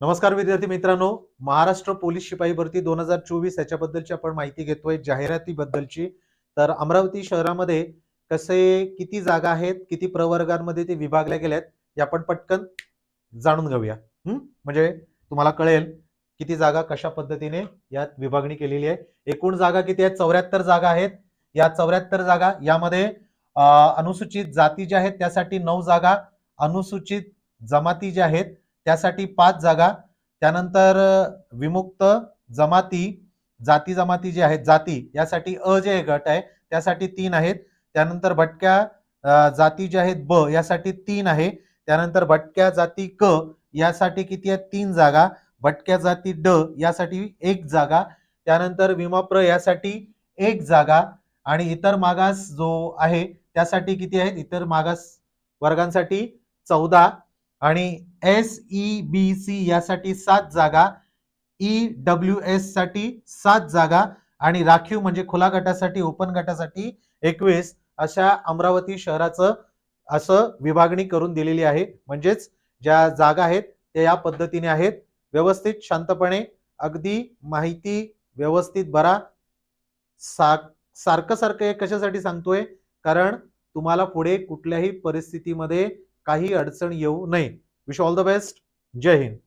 नमस्कार विद्यार्थी मित्रांनो. महाराष्ट्र पोलीस शिपाई भरती दोन हजार चोवीस याच्याबद्दलची आपण माहिती घेतोय. जाहिरातीबद्दलची. तर अमरावती शहरामध्ये कसे किती जागा आहेत किती प्रवर्गांमध्ये ते विभागल्या गेल्यात हे आपण पटकन जाणून घेऊया. म्हणजे तुम्हाला कळेल किती जागा कशा पद्धतीने यात विभागणी केलेली आहे. एकूण जागा किती आहेत? चौऱ्याहत्तर जागा आहेत. या चौऱ्याहत्तर जागा यामध्ये अनुसूचित जाती ज्या आहेत त्यासाठी नऊ जागा अनुसूचित जमाती ज्या आहेत त्यासाठी पाच जागा. त्यानंतर विमुक्त जमाती जाती जमाती जे आहेत जाती यासाठी अ जे गट आहे त्यासाठी तीन आहेत. त्यानंतर भटक्या जाती जे आहेत ब यासाठी तीन आहे. त्यानंतर भटक्या जाती क यासाठी किती आहेत तीन जागा. भटक्या जाती ड यासाठी एक जागा. त्यानंतर विमाप्र यासाठी एक जागा. आणि इतर मागास जो आहे त्यासाठी किती आहेत इतर मागास वर्गांसाठी चौदा. आणि एस ई बी सी यासाठी सात जागा ई डब्ल्यू एससाठी सात जागा आणि राखीव म्हणजे खुला गटासाठी ओपन गटासाठी एकवीस अशा अमरावती शहराचं असं विभागणी करून दिलेली आहे. म्हणजेच ज्या जागा आहेत त्या या पद्धतीने आहेत. व्यवस्थित शांतपणे अगदी माहिती व्यवस्थित भरा. सा सारखं सारखं हे कशासाठी सांगतोय? कारण तुम्हाला पुढे कुठल्याही परिस्थितीमध्ये काही अडचण येऊ नये. Wish all the best. Jai Hind.